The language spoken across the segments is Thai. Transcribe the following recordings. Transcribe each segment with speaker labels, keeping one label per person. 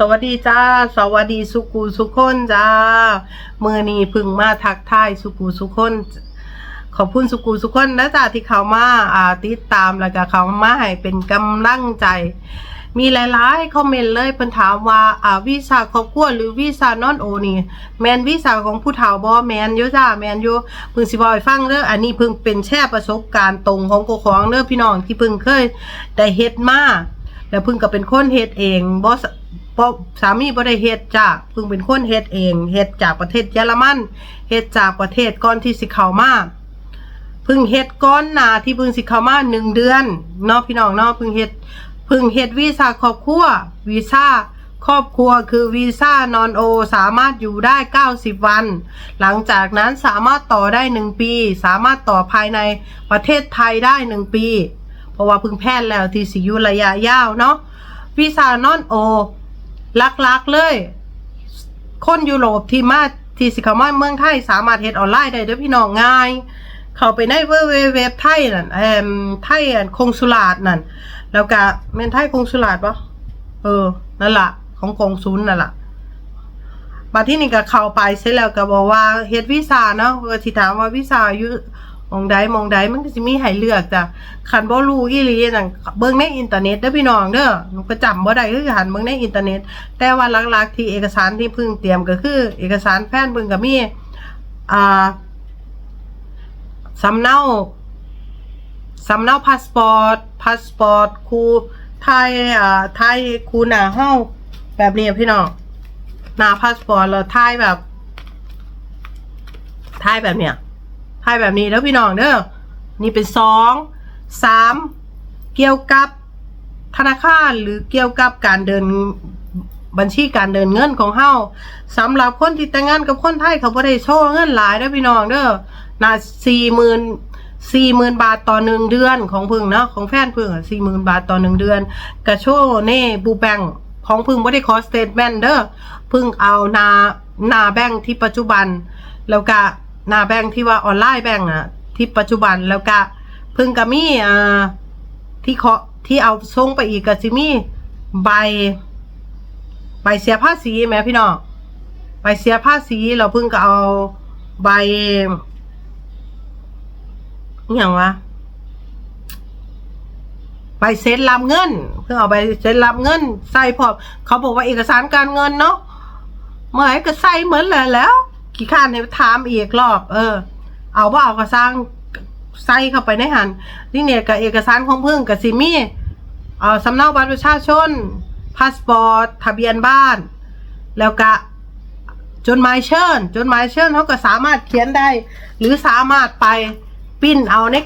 Speaker 1: สวัสดีจ้า สวัสดีสุกูสุคนจ้ามือนี้พึ่งมาทักทายสุกูสุคนขอบคุณสุกูสุคนนะจ้าที่เขามาอ่าติดตามแล้วก็เขามาให้เป็นกำลังใจ มีหลายๆคอมเมนต์เลยเพิ่นถามว่าอ่าวีซ่าครอบครัวหรือวีซ่านอนโอนี่แมนวีซ่าของผู้เฒ่าบ่แมนอยู่จ้าแมนอยู่เพิ่งสิบอกให้ฟังเด้ออันนี้เพิ่งเป็นแชร์ประสบการณ์ตรงของกูของเด้อพี่น้องที่เพิ่งเคยได้เฮ็ดมาแล้วเพิ่งก็เป็นคนเฮ็ดเองบ่ สบ่สามีบ่ได้เฮ็ดจ้าเพิ่งเป็นคนเฮ็ดเองเฮ็ดจากประเทศเยอรมันเฮ็ดจากประเทศก่อนที่สิเข้ามาเพึ่งเฮ็ดก้อนหนาที่เพึ่งสิเข้ามาหนึ่งเดือนเนาะพี่น้องเนาะเพึ่งเฮ็ดเพึ่งเฮ็ดวีซ่าครอบครัววีซ่าครอบครัวคือวีซ่านอนโอสามารถอยู่ได้ 90 วัน หลังจากนั้นสามารถต่อได้ 1 ปี สามารถต่อภายในประเทศไทยได้ 1 ปี เพราะว่าเพึ่งแพทย์แล้วที่สิอยู่ระยะยาวเนาะวีซ่านอนโอ ลักๆเลย คนยุโรปที่มาที่สิเขามาเมืองไทยสามารถเฮ็ดออนไลน์ได้ด้อพี่น้องง่าย เข้าไปในเว็บเว็บไทยนั่นเอ่มไทยอันคงสุลาดนั่นแล้วก็แม่นไทยคงสุลาดปะเออนั่นละของกงศูนย์นั่นละมาที่นี่ก็เข้าไปเสร็จแล้วก็บอกว่าเฮ็ดวีซ่าเนาะก็สิถามว่าวีซ่าอยู่ มองใดหมองใดมันก็สิมีให้เลือกจ้ะคันบ่รู้อีหลีนั่นเบิ่งในอินเทอร์เน็ตเด้อพี่น้องเด้อหนูก็จำบ่ได้คือกันเบิ่งในอินเทอร์เน็ต แต่ว่าหลักๆที่เอกสารที่เพิ่งเตรียมก็คือ เอกสารแฟนเพิ่งก็มีอ่าสำเนาสำเนาพาสปอร์ตพาสปอร์ตครูไทยอ่าไทยครูหน้าเฮาแบบนี้พี่น้องหน้าพาสปอร์ตแล้วไทยแบบไทยแบบเนี้ย ไทยแบบนี้แล้วพี่น้องเด้อนี่เป็นสองสามเกี่ยวกับธนาคารหรือเกี่ยวกับการเดินบัญชีการเดินเงินของเฮาสำหรับคนที่แต่งงานกับคนไทยเขาบ่ได้โชว์เงินหลายเด้อพี่น้องเด้อน่าสี่หมื่นสี่หมื่นบาทต่อหนึ่งเดือนของพึ่งเนาะของแฟนพึ่งสี่หมื่นบาทต่อหนึ่งเดือนกระโชว์เน่บูแบงของพึ่งบ่ได้ขอสเตทเมนเด้อพึ่งเอานานาแบงที่ปัจจุบัน แล้วก็ นาแบงค์ที่ว่าออนไลน์แบงค์อะที่ปัจจุบันแล้วก็พึ่งก็มีอ่าที่เคาะที่เอาส่งไปอีกก็สิมีใบ ใบเสียภาษีแม่พี่น้องใบเสียภาษีเราเพิ่งก็เอาใบอหย่างวะใบเซ็นรับเงิน เพิ่งเอาใบเซ็นรับเงิน ใส่พอเขาบอกว่าเอกสารการเงินเนาะเมื่อไหร่ก็ใส่เหมือนเลยแล้ว กี่ข้านให้ถามอีกรอบ เออ เอาว่าเอากระสร้างใส่เข้าไปในหันนี่เนี่ยกับเอกสารของเพิ่งกับซิมี่เอ่อสำเนาบัตรประชาชนพาสปอร์ตทะเบียนบ้าน แล้วก็จดหมายเชิญจดหมายเชิญเขาก็สามารถเขียนได้ หรือสามารถไปปิ้นเอาใน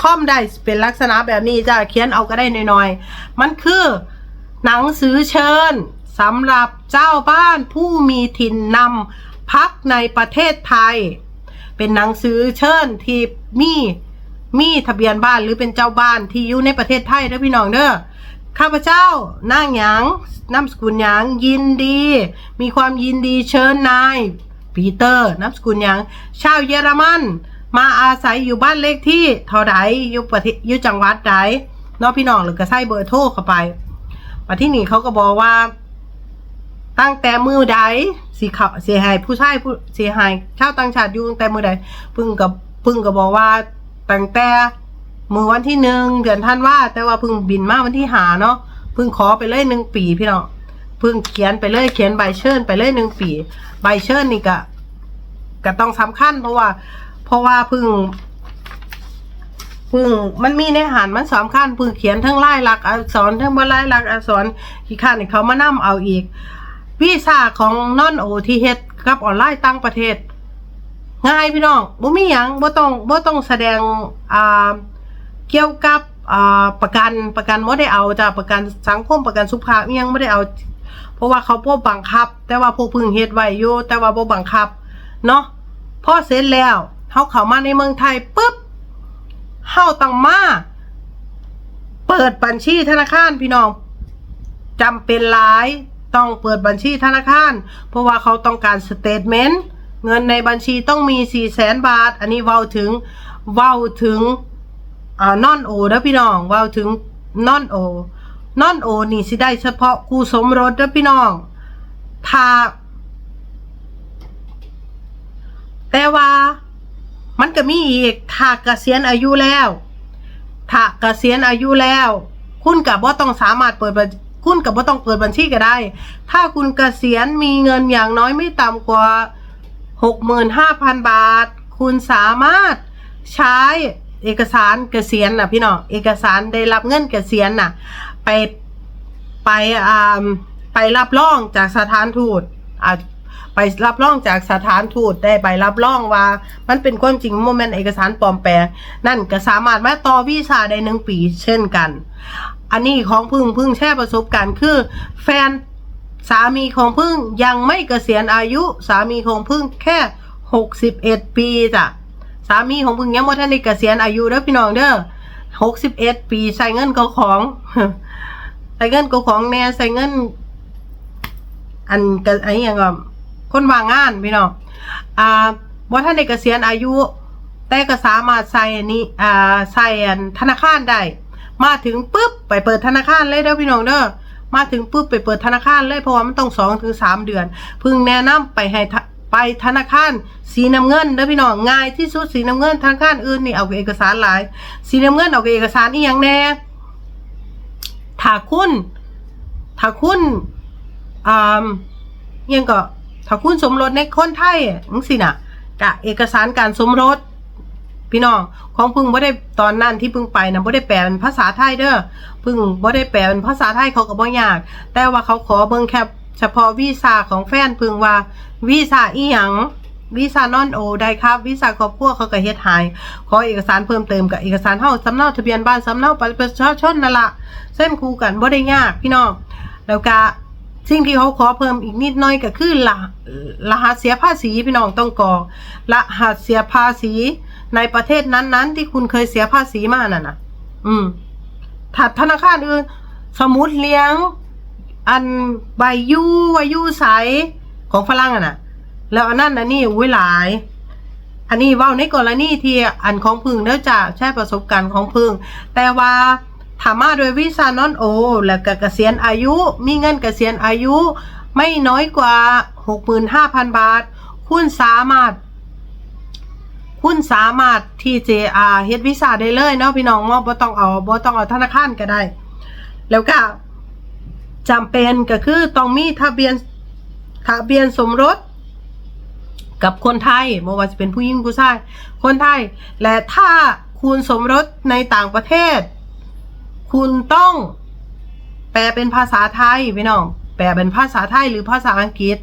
Speaker 1: คอมได้เป็นลักษณะแบบนี้จะเขียนเอาก็ได้น้อยๆ มันคือหนังสือเชิญสำหรับเจ้าบ้านผู้มีถิ่นนำ พักในประเทศไทย เป็นหนังสือเชิญที่มีมีทะเบียนบ้านหรือเป็นเจ้าบ้านที่อยู่ในประเทศไทยเด้อพี่น้องเด้อข้าพเจ้านางหยางนามสกุลหยางยินดี มีความยินดีเชิญนายปีเตอร์นามสกุลหยางชาวเยอรมัน มาอาศัยอยู่บ้านเลขที่เท่าใดอยู่ประเทศอยู่จังหวัดใดนาะพี่น้องหรือก็ใส่เบอร์โทรเข้าไปมาที่นี่เขาก็บอกว่า ตั้งแต่มือใดสีเขาเสียหายผู้ชายผู้เสียหายชาวต่างชาติอยู่ตั้งแต่มือใดพึ่งกับพึ่งก็บอกว่าตั้งแต่มือวันที่หนึ่งเดือนท่านว่า แต่ว่าพึ่งบินมาวันที่หาเนาะพึ่งขอไปเลยหนึ่งปีพี่น้องพึ่งเขียนไปเลยเขียนใบเชิญไปเลยหนึ่งปี ใบเชิญนี่ก็ก็ต้องสำคัญเพราะว่า เพราะว่าพึ่งพึ่งมันมีในอหารมันสำคัญพึ่งเขียนทั้งลายลักษณ์อักษรทั้งบลายลักษณ์อักษรขี้ข้านนี่เขามานํเอาอีก วีซ่าของนอนโอทีเฮ็ดกับออนไลน์ต่างประเทศ ง่ายพี่น้องบ่มีหยังบ่ต้องบ่ต้องแสดงอ่าเกี่ยวกับอ่าประกันประกันบ่ได้เอาจ้ะประกันสังคมประกันสุขภาพอิหยังบ่ได้เอา เพราะว่าเขาบ่บังคับ แต่ว่าพวกพึ่งเฮ็ดไว้อยู่แต่ว่าบ่บังคับเนาะพอเสร็จแล้วเฮาเข้ามาในเมืองไทยปุ๊บเฮาต้องมาเปิดบัญชีธนาคารพี่น้องจำเป็นหลาย ต้องเปิดบัญชีธนาคาร เพราะว่าเขาต้องการสเตทเมนต์เงินในบัญชีต้องมี4ี่แสนบาท อันนี้เว้าถึงเว้าถึงอ่านอนโอนะพี่น้องเว้าถึงนอนโอนอนโอนี่สิได้เฉพาะคู่สมรสเด้อพี่น้องถ้าแต่ว่ามันก็มีอีกถ้าเกษียณอายุแล้ว ถ้าเกษียณอายุแล้ว คุณกับว่าต้องสามารถเปิดบัญ คุณกับว่าต้องเปิดบัญชีก็ได้ ถ้าคุณเกษียณมีเงินอย่างน้อยไม่ต่ำกว่าหกหมื่นห้าพันบาท คุณสามารถใช้เอกสารเกษียณนะพี่น้องเอกสารได้รับเงินเกษียณน่ะไปไปอ่าไปรับรองจากสถานทูตอ่าไปรับรองจากสถานทูตได้ไปรับรองว่า มันเป็นความจริงโมเมนต์เอกสารปลอมแปลงนั่นก็สามารถมาต่อวีซ่าได้หนึ่งปีเช่นกัน อันนี้ของพึ่งพึ่งแช่ประสบการณ์คือ แฟนสามีของพึ่งยังไม่เกษียณอายุ สามีของพึ่งแค่หกสิบเอ็ดปีจ้ะสามีของพึ่งยังไม่ทันได้เกษียณอายุเด้อพี่น้องเด้อหกสิบเอ็ดปีใส่เงินก็ของใส่เงินก็ของแน่ใส่เงิน อันกอันนี้ย่างก็คนว่างงานพี่น้องอ่าบ่ท่านได้เกษียณอายุ แต่ก็สามารถใส่อันนี้อ่าใส่อันธนาคารได้ มาถึงปุ๊บไปเปิดธนาคารเลยเด้อพี่น้องเด้อมาถึงปุ๊บไปเปิดธนาคารเลยเพราะว่ามันต้องสองถึงสามเดือน พึ่งแนะนำไปให้ไปธนาคารสีน้ำเงินเด้อพี่น้องง่ายที่สุดสีน้ำเงินธนาคารอื่นนี่เอาเอกสารหลาย สีน้ำเงินเอาเอกสารอีหยังแน่ถ้าคุณถ้าคุณอ่ายังก็ถ้าคุณสมรสในคนไทยจังสิน่ะกะเอกสารการสมรส พี่น้องของพึ่งบ่ได้ตอนนั้นที่พึ่งไปนะบ่ได้แปลเป็นภาษาไทยเด้อพึ่งบ่ได้แปลเป็นภาษาไทยเขาก็บ่ยาก แต่ว่าเขาขอเบิ่งแค่เฉพาะวีซ่าของแฟนพึ่งว่าวีซ่าอีหยังวีซ่านอนโอได้ครับวีซ่าครอบครัวเขาก็เฮ็ดให้ขอเอกสารเพิ่มเติมกับเอกสารเฮาสำเนาทะเบียนบ้านสำเนาประชาชนนั่นละเส้นคู่กันบ่ได้ยากพี่น้องแล้วก็สิ่งที่เขาขอเพิ่มอีกนิดน่อยก็คือรหัสรหัสเสียภาษีพี่น้องต้องกรอกรหัสเสียภาษี ในประเทศนั้นๆ ที่คุณเคยเสียภาษีมาน่ะนะอืมถัดธนาคารอื่นสมุดเลี้ยง อันใบยูวายูใสของฝรั่งอะนะแล้วอันนั้นอันนี้อุ้ยหลาย อันนี้ว่าในกรณีที่อันของพึ่งเนื่องจากใช้ประสบการณ์ของพึ่งแต่ว่าถามมาโดยวีซ่านอนโอ แล้วก็เกษียณอายุ มีเงินเกษียณอายุ ไม่น้อยกว่า 65,000 บาท คุณสามารถ คุณสามารถที่จะอ่าเฮ็ดวีซ่าได้เลยเนาะพี่น้องว่าบ่ต้องเอาบ่ต้องเอาธนาคารก็ได้ แล้วก็จำเป็นก็คือต้องมีทะเบียนทะเบียนสมรสกับคนไทยไม่ว่าจะเป็นผู้หญิงผู้ชาย คนไทย และถ้าคุณสมรสในต่างประเทศ คุณต้องแปลเป็นภาษาไทยพี่น้อง แปลเป็นภาษาไทยหรือภาษาอังกฤษ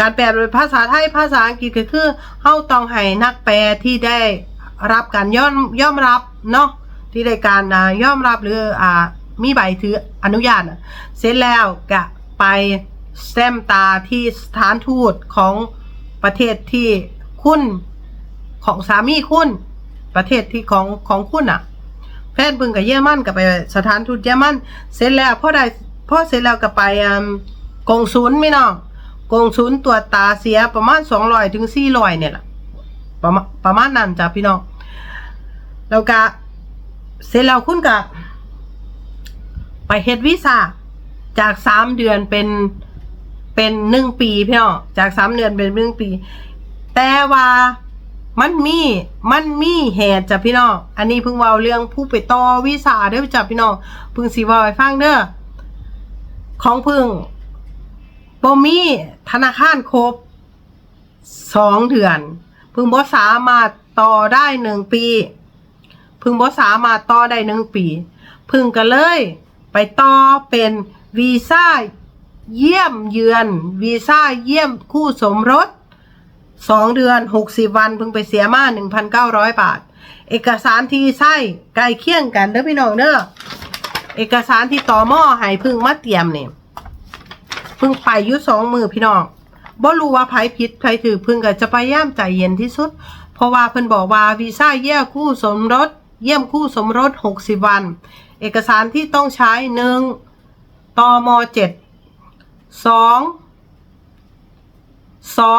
Speaker 1: การแปลเป็นภาษาไทยภาษาอังกฤษก็คือเฮาต้องให้นักแปลที่ได้รับการย่อมย่อมรับเนาะที่ได้การย่อมรับหรืออ่ามีใบถืออนุญาตเสร็จแล้วก็ไปแซมตาที่สถานทูตของประเทศที่คุณของสามีคุณ ประเทศที่ของของคุณอะ แพทย์บึงกับเยอรมันกับไปสถานทูตเยอรมันเสร็จแล้วพ่อได้พ่อเสร็จแล้วก็ไปอืมกงศูนย์ไม่น้อง กงศูนย์ตรวจตาเสียประมาณสองร้อยถึงสี่ร้อยเนี่ยแหละประมาณประมาณนั้นจ้ะพี่น้องแล้วก็เสร็จแล้วคุณกับไปเฮ็ดวีซ่าจากสามเดือนเป็นเป็นหนึ่งปีพี่น้องจากสามเดือนเป็นหนึ่งปี แต่ว่ามันมีมันมีเหตุจ้ะพี่น้องอันนี้เพิ่งว่าเรื่องผู้ไปต่อวีซ่าเด้อจ้ะพี่น้องเพิ่งสิว่าให้ฟังเด้อของเพิ่ง บ่มีธนาคารครบสองเดือนพิ่งบ่สามารถต่อได้หนึ่งปีพิ่งบ่สามารถต่อได้หนึ่งปีพิ่งก็เลย ไปต่อเป็นวีซ่าเยี่ยมเยือน วีซ่าเยี่ยมคู่สมรสสองเดือนหกสิบวันพิ่งไปเสียมาหนึ่งพันเก้าร้อยบาท เอกสารที่ใส่ใกล้เคียงกันเด้อพี่น้องเด้อเอกสารที่ต่อหม้อให้เพึ่งมาเตรียมเนี่ย เพึ่งไปยุสองมือพี่น้องบ่รู้ว่าไผผิดไผถือพึ่งก็จะพยายามใจเย็นที่สุด เพราะว่าเพิ่นบอกว่าวีซ่าเยี่ยมคู่สมรส เยี่ยมคู่สมรสหกสิบวัน เอกสารที่ต้องใช้หนึ่งตมเจ็ดสองสอ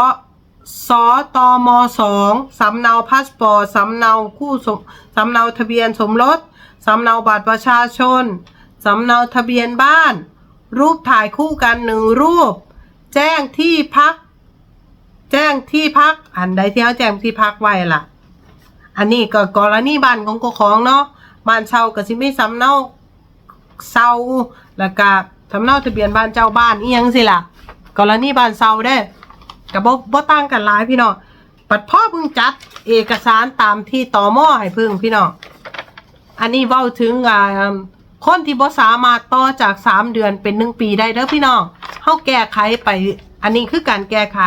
Speaker 1: สตมสองสำเนาพาสปอร์ตสำเนาคู่สมสำเนาทะเบียนสมรสสำเนาบัตรประชาชนสำเนาทะเบียนบ้าน รูปถ่ายคู่กันหนึ่งรูป แจ้งที่พัก แจ้งที่พัก อันใดที่เขาแจ้งที่พักไว้ล่ะ อันนี้ก็กรณีบ้านของกของเนาะบ้านเช่าก็สิมีสำเนาเซาแล้วก็สำเนาทะเบียนบ้านเจ้าบ้านอียังสิล่ะกรณีบ้านเซาได้ก็บ่บ่ต่างกันหลายพี่น้องปัดพ่อเพิ่งจัดเอกสารตามที่ต่อมอให้เพิ่งพี่น้องอันนี้เว้าถึงอ่า คนที่บ่สามารถต่อจากสามเดือนเป็นหนึ่งปีได้เด้อพี่น้องเฮาแก้ไขไป อันนี้คือการแก้ไข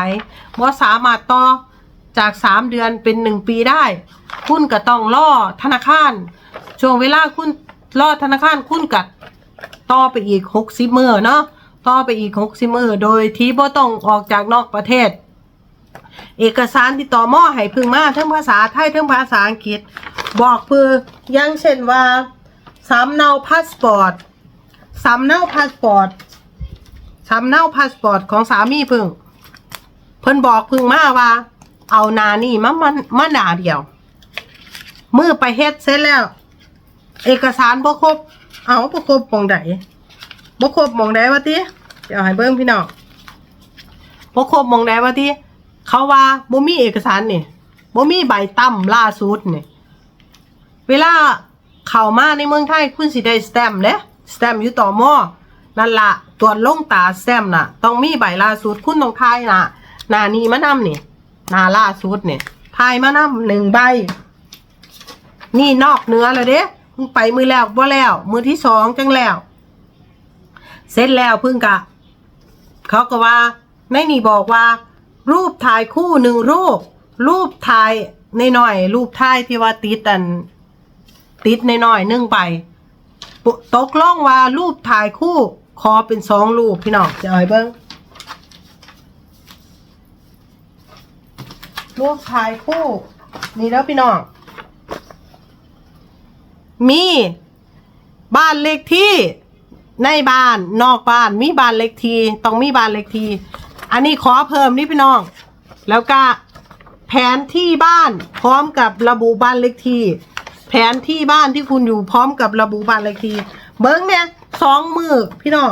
Speaker 1: บ่สามารถต่อจากสามเดือนเป็นหนึ่งปีได้ คุณก็ต้องรอธนาคาร ช่วงเวลาคุณรอธนาคารคุณกัดต่อไปอีกหกสิบมือเนาะต่อไปอีกหกสิบมือโดยที่บ่ต้องออกจากนอกประเทศ เอกสารที่ต่อมอให้พึงมาทั้งภาษาไทยทั้งภาษาอังกฤษ บอกเพื่อยังเช่นว่า สำเนาพาสปอร์ตสำเนาพาสปอร์ตสำเนาพาสปอร์ตของสามีพึ่ง เพิ่นบอกพึ่งมาว่า เอานานี่มามันมาหนาเดียว มือไปเฮ็ดเสร็จแล้ว เอกสารบ่ครบ เอาบ่ครบมองใดบ่ครบมองใดวะติเดี๋ยวให้เบิ่งพี่น้องบ่ครบมองใดวะติเขาว่าบ่มีเอกสารนี่บ่มีใบตั้มล่าสุดนี่เวลา เข้ามาในเมืองไทยคุณสิได้สแตมป์เด้สแตมป์อยู่ต่อมอนั่นละตรวจลงตาสแตมป์น่ะ ต้องมีใบล่าสุดคุณต้องทายน่ะหนานี้มานำนี่หนาล่าสุดนี่ยทายมานำหนึ่งใบ นี่นอกเนื้อแล้วเด้เพิ่งไปมือแล้วบ่แล้ว มือที่สองจังแล้ว เสร็จแล้วพิ่งกะ เขาก็ว่าในนี่บอกว่า รูปถ่ายคู่หนึ่งรูป รูปถ่ายในหน่อยๆรูปถ่ายที่ว่าติดอัน ติดนหน่อยๆหนึ่งไปตกล่องว่ารูปถ่ายคู่ขอเป็นสองรูปพี่น้องจะเอาให้เบิ้งรูปถ่ายคู่ นี่แล้วพี่น้องมีบ้านเลขที่ในบ้านนอกบ้านมีบ้านเลขที่ต้องมีบ้านเลขที่อันนี้ขอเพิ่มนี่พี่น้อง แล้วก็แผนที่บ้านพร้อมกับระบุบ้านเลขที่ แผนที่บ้านที่คุณอยู่พร้อมกับระบุบ้านเลขที่เบิ้งเนี่ยสองมือพี่น้อง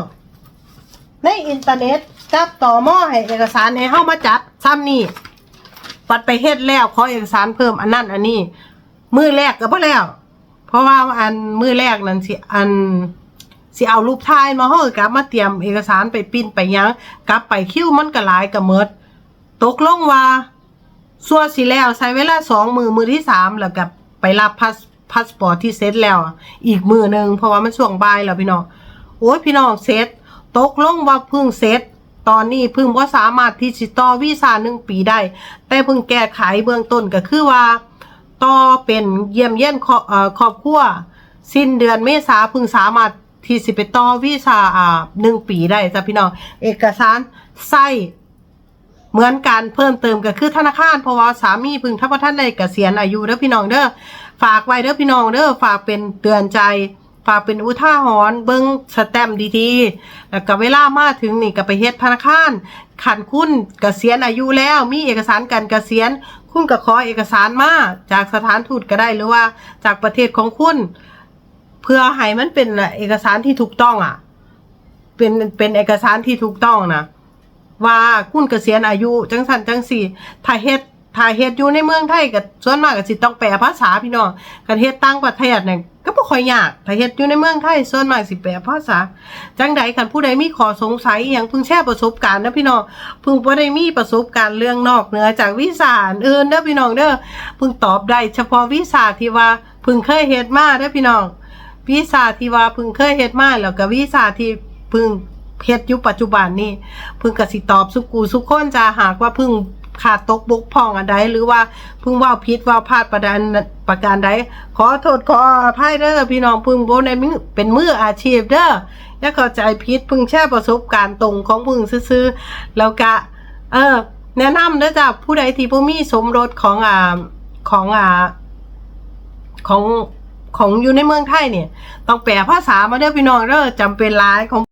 Speaker 1: ในอินเทอร์เน็ตจับต่อหม้อให้เอกสารให้เข้ามาจัดซ้ำนี่ปัดไปเฮ็ดแล้วขอเอกสารเพิ่มอันนั้นอันนี้มือแรกก็พอแล้ว เพราะว่าอันมือแรกนั่นสิอันสิเอารูปถ่ายมาเฮากลับมาเตรียมเอกสารไปปิ้นไปยังกลับไปคิ้วมันก็หลายก็เมิดตกลงว่าส่วนสิแล้วใช้เวลาสองมือมือที่สามแล้วก็ไปรับพาส พาสปอร์ตที่เซ็ตแล้วอะอีกมือหนึ่งเพราะว่ามันช่วงบ่ายแล้วพี่น้องโอ้ยพี่น้องเซ็ตตกลงว่าเพิ่งเซ็ตตอนนี้เพิ่งว่าสามารถที่จะต่อวีซ่าหนึ่งปีได้ แต่เพิ่งแก้ไขเบื้องต้นก็คือว่าต่อเป็นเยี่ยมเยี่ยนครอบเอ่อครัวสิ้นเดือนเมษาเพึงสามารถที่สิไปต่อวีซ่าอ่าหนึ่งปีได้จ้ะพี่น้องเอกสารใส่ เหมือนกันเพิ่มเติมก็คือธนาคารเพราะว่าสามีพึงถ้าพท่านได้เกษียณอายุเด้อพี่น้องเด้อฝากไว้เด้อพี่น้องเด้อฝากเป็นเตือนใจ ฝากเป็นอุทาหรณ์เบิ้งสแตมดีๆแล้วก็เวลามาถึงนี่ก็ไปเฮ็ดธนาคารขันคุณเกษียณอายุแล้วมีเอกสารการเกษียณ คุณก็ขอเอกสารมาจากสถานทูตก็ได้หรือว่าจากประเทศของคุณเพื่อให้มันเป็นเอกสารที่ถูกต้องอะ เป็นเป็นเอกสารที่ถูกต้องนะ ว่าคุณเกษียณอายุจังสันจังสี่ถ้าเฮ็ดถ้าเฮ็ดอยู่ในเมืองไทยก็ส่วนมากก็สิต้องแปลภาษาพี่น้องกันเฮ็ดต่างประเทศเนี่ยก็บ่ค่อยยากถ้าเฮ็ดอยู่ในเมืองไทยส่วนมากสิแปลภาษาจังใดคันผู้ใดมีข้อสงสัยอย่างเพิ่งแชร์ประสบการณ์นะพี่น้องเพิ่งบ่ได้มีประสบการณ์เรื่องนอกเหนือจากวิสาอื่นเด้อพี่น้องเด้อเพิ่งตอบได้เฉพาะวิสาที่ว่าเพิ่งเคยเฮ็ดมาเด้อพี่น้องวีซ่าที่ว่าเพึ่งเคยเฮ็ดมาแล้วก็วีซ่าที่เพึ่ง เฮ็ดอยู่ปัจจุบันนี่พึ่งกสิตอบสุกูสุกคนจะหากว่าพึ่งขาดตกบกพร่องอันใดหรือว่าพึ่งว่าผิดเว่าพลาดประการประการใดขอโทษขออภัยเด้อพี่น้องพึ่งโบในมือเป็นมืออาชีพเด้ออย่าเข้าใจผิดเพึ่งแชร์ประสบการณ์ตรงของพึ่งซื่อๆแล้วก็เออ แนะนำเด้อจ้ะผู้ใดที่บ่มีสมรสของอ่าของอ่าของของอยู่ในเมืองไทยเนี่ย ต้องแปลภาษามาเด้อพี่น้องเด้อจำเป็นหลายของ